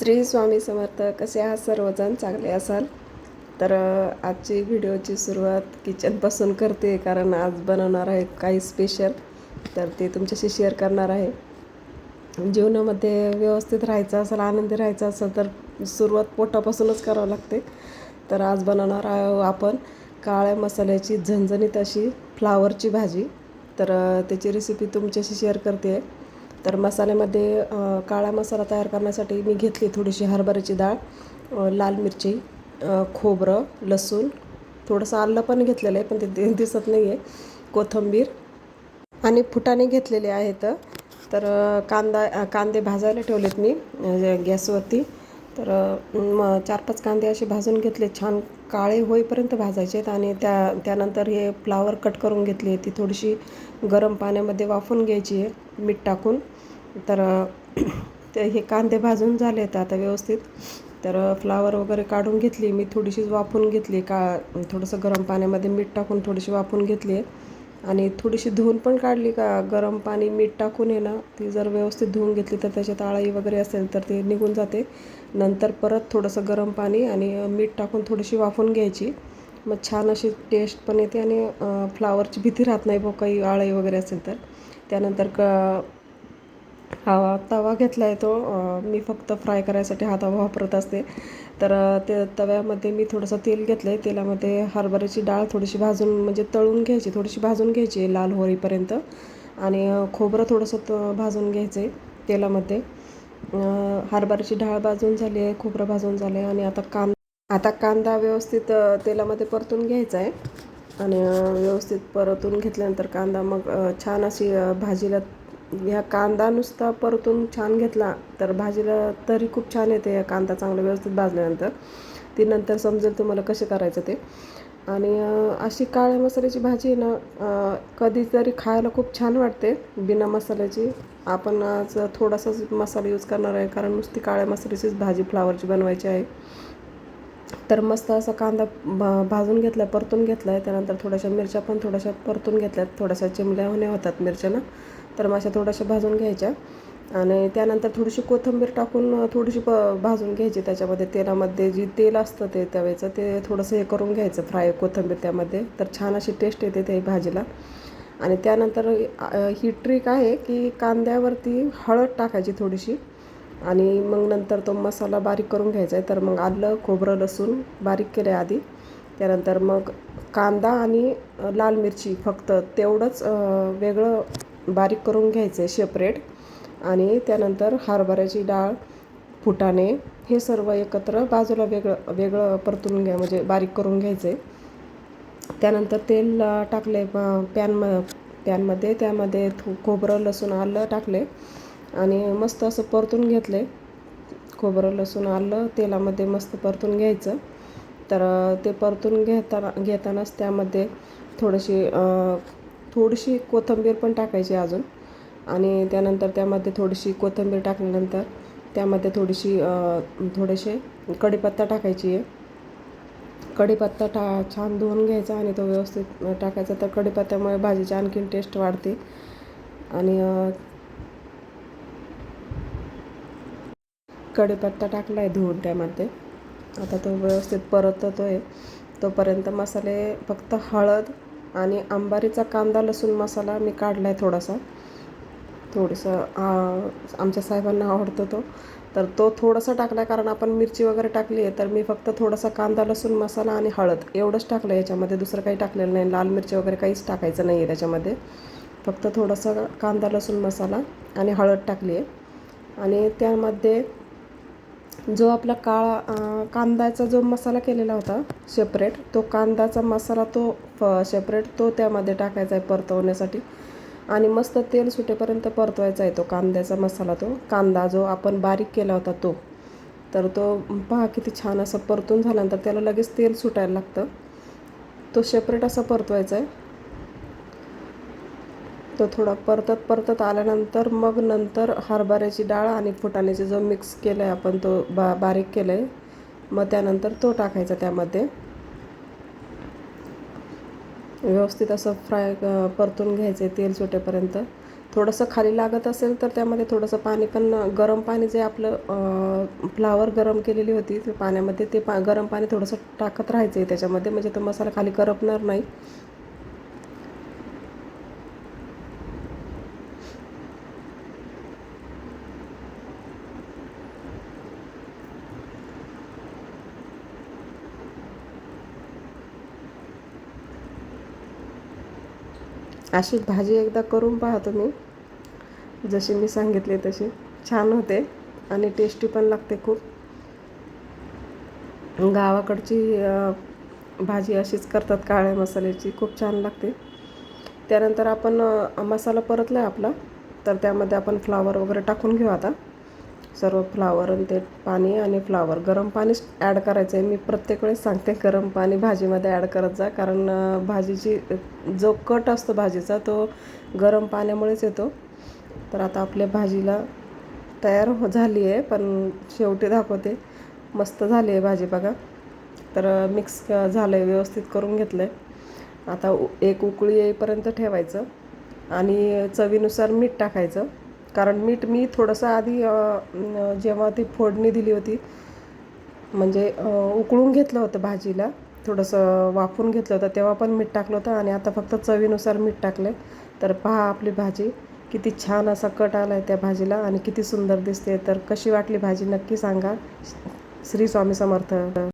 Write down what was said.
श्री स्वामी समर्थ कसे आहात सर्वजण? चांगले असाल? तर आजची व्हिडिओची सुरुवात किचनपासून करते कारण आज बनवणार आहे काही स्पेशल तर ते तुमच्याशी शेअर करणार आहे. जीवनामध्ये व्यवस्थित राहायचं असेल आनंदी राहायचं असेल तर सुरुवात पोटापासूनच करावं लागते. तर आज बनवणार आहोत आपण काळ्या मसाल्याची झणझणीत अशी फ्लावरची भाजी. तर त्याची रेसिपी तुमच्याशी शेअर करते. आहे तर मसाल्यामध्ये काळा मसाला तयार करण्यासाठी मी घेतली थोडीशी हरभऱ्याची डाळ लाल मिरची खोबरं लसूण थोडंसं आलं पण घेतलेलं आहे पण ते दिसत नाही आहे कोथिंबीर आणि फुटाणे घेतलेले आहेत. तर कांदा कांदे भाजायला ठेवलेत मी गॅसवरती. तर मग चार पाच कांदे असे भाजून घेतले. छान काळे होईपर्यंत भाजायचे आहेत आणि त्या त्यानंतर हे फ्लावर कट करून घेतली ती थोडीशी गरम पाण्यामध्ये वाफून घ्यायची आहे. मीठ टाकून. तर ते हे कांदे भाजून झाले आहेत आता व्यवस्थित. तर फ्लावर वगैरे काढून घेतली. मी थोडीशी वाफून घेतली. का थोडंसं गरम पाण्यामध्ये मीठ टाकून थोडीशी वाफून घेतली आहे. आणि थोडीशी धुवून पण काढली का गरम पाणी मीठ टाकून आहे ना ती जर व्यवस्थित धुवून घेतली तर त्याच्यात आळाई वगैरे असेल तर ते निघून जाते. नंतर परत थोडंसं गरम पाणी आणि मीठ टाकून थोडीशी वाफून घ्यायची. मग छान अशी टेस्ट पण येते आणि फ्लावरची भीती राहत नाही बघ काही आळाई वगैरे असेल तर. त्यानंतर क हा तवा घेतला आहे तो मी फक्त फ्राय करायसाठी हा तवा वापरत असते. तर ते तव्यामध्ये मी थोडंसं तेल घेतलं आहे तेलामध्ये हरभऱ्याची डाळ थोडीशी भाजून म्हणजे तळून घ्यायची थोडीशी भाजून घ्यायची लाल होईपर्यंत. आणि खोबरं थोडंसं त- भाजून घ्यायचं आहे तेलामध्ये हरभऱ्याची डाळ भाजून झाली आहे खोबरं भाजून झालं आहे आणि आता कांदा आता कांदा व्यवस्थित तेलामध्ये परतून घ्यायचा आहे आणि व्यवस्थित परतून घेतल्यानंतर कांदा मग छान अशी भाजीला ह्या कांदा नुसता परतून छान घेतला तर भाजीला तरी खूप छान येते या कांदा चांगला व्यवस्थित भाजल्यानंतर. ती नंतर समजेल तुम्हाला कसे करायचं ते. आणि अशी काळ्या मसाल्याची भाजी आहे ना कधीतरी खायला खूप छान वाटते. बिना मसाल्याची आपण आज थोडासाच मसाला यूज करणार आहे कारण नुसती काळ्या मसाल्याचीच भाजी फ्लावरची बनवायची आहे. तर मस्त असा कांदा भा भाजून घेतला परतून घेतला आहे त्यानंतर थोड्याशा मिरच्या पण थोड्याशा परतून घेतल्यात. थोड्याशा चिमल्या होण्या होतात मिरच्यानं. तर मग अशा थोड्याशा भाजून घ्यायच्या. आणि त्यानंतर थोडीशी कोथिंबीर टाकून थोडीशी प भाजून घ्यायची त्याच्यामध्ये. तेलामध्ये जी तेल असतं ते त्यावेळेचं ते थोडंसं हे करून घ्यायचं फ्राय कोथिंबीर त्यामध्ये. तर छान अशी टेस्ट येते त्या भाजीला. आणि त्यानंतर ही ट्रिक आहे की कांद्यावरती हळद टाकायची थोडीशी. आणि मग नंतर तो मसाला बारीक करून घ्यायचा आहे. तर मग आलं खोबरं लसूण बारीक केलं आहे आधी. त्यानंतर मग कांदा आणि लाल मिरची फक्त तेवढंच वेगळं बारीक करून घ्यायचं आहे सेपरेट आणि त्यानंतर हरभऱ्याची डाळ फुटाणे हे सर्व एकत्र बाजूला वेगळं वेगळं परतून घ्या म्हणजे बारीक करून घ्यायचं आहे त्यानंतर तेल टाकले पॅनम पॅन पॅनमध्ये. त्यामध्ये थो खोबरं लसूण आलं टाकले आणि मस्त असं परतून घेतले खोबरं लसूण आलं तेलामध्ये मस्त परतून घ्यायचं. तर ते परतून घेताना घेतानाच त्यामध्ये थोडीशी थोडीशी कोथिंबीर पण टाकायची अजून. आणि त्यानंतर त्यामध्ये थोडीशी कोथिंबीर टाकल्यानंतर त्यामध्ये थोडीशी थोडेसे कढीपत्ता टाकायची आहे. कढीपत्ता टा छान धुवून घ्यायचा आणि तो व्यवस्थित टाकायचा. तर कढीपत्त्यामुळे भाजीची आणखीन टेस्ट वाढते. आणि कढीपत्ता टाकला आहे धुवून त्यामध्ये. आता तो व्यवस्थित परततो आहे तोपर्यंत मसाले फक्त हळद आणि अंबारीचा कांदा लसूण मसाला मी काढला आहे थोडासा थोडंसं आमच्या साहेबांना आवडतो तो. तर तो थोडासा टाकला कारण आपण मिरची वगैरे टाकली आहे तर मी फक्त थोडासा कांदा लसूण मसाला आणि हळद एवढंच टाकलं याच्यामध्ये. दुसरं काही टाकलेलं नाही. लाल मिरची वगैरे काहीच टाकायचं नाही आहे त्याच्यामध्ये. फक्त थोडासा कांदा लसूण मसाला आणि हळद टाकली आहे आणि त्यामध्ये जो आपला काळा कांद्याचा जो मसाला केलेला होता सेपरेट तो कांद्याचा मसाला तो सेपरेट तो त्यामध्ये टाकायचा आहे परतवण्यासाठी. आणि मस्त तेल सुटेपर्यंत परतवायचा आहे तो कांद्याचा मसाला तो. कांदा जो आपण बारीक केला होता तो. तर तो पहा किती छान असं परतून झाल्यानंतर त्याला लगेच तेल सुटायला लागतं. तो सेपरेट असा परतवायचा आहे. तो थोडा परतत परतत आल्यानंतर मग नंतर हरभऱ्याची डाळ आणि फुटाण्याचे जो मिक्स केला आहे आपण तो बा बारीक केला आहे मग त्यानंतर तो टाकायचा त्यामध्ये. व्यवस्थित असं फ्राय परतून घ्यायचं आहे तेल सुटेपर्यंत. थोडंसं खाली लागत असेल तर त्यामध्ये थोडंसं पाणी पण गरम पाणी जे आपलं फ्लावर गरम केलेली होती ते पाण्यामध्ये ते पा गरम पाणी थोडंसं टाकत राहायचं आहे त्याच्यामध्ये म्हणजे तो मसाला खाली करपणार नाही. अशी भाजी एकदा करून पहा तुम्ही. जशी मी सांगितले तशी छान होते आणि टेस्टी पण लागते खूप. गावाकडची भाजी अशीच करतात काळ्या मसाल्याची. खूप छान लागते. त्यानंतर आपण मसाला परतला आहे आपला. तर त्यामध्ये आपण फ्लावर वगैरे टाकून घेऊ आता. सर्व फ्लावर आणि ते पाणी आणि फ्लावर गरम पाणीच ॲड करायचं आहे मी प्रत्येक वेळेस सांगते गरम पाणी भाजीमध्ये ॲड करत जा. कारण भाजीची जो कट असतो भाजीचा तो गरम पाण्यामुळेच येतो. तर आता आपल्या भाजीला तयार हो झाली आहे पण शेवटी दाखवते. मस्त झाली आहे भाजी बघा. तर मिक्स झालं आहे व्यवस्थित करून घेतलं आहे आता उ एक उकळी येईपर्यंत ठेवायचं. आणि चवीनुसार मीठ टाकायचं. कारण मीठ मी थोडंसं आधी जेव्हा ती फोडणी दिली होती म्हणजे उकळून घेतलं होतं भाजीला थोडंसं वाफून घेतलं होतं तेव्हा पण मीठ टाकलं होतं आणि आता फक्त चवीनुसार मीठ टाकलं तर पहा आपली भाजी किती छान असा कट आला आहे त्या भाजीला आणि किती सुंदर दिसते. तर कशी वाटली भाजी नक्की सांगा. श्री स्वामी समर्थ.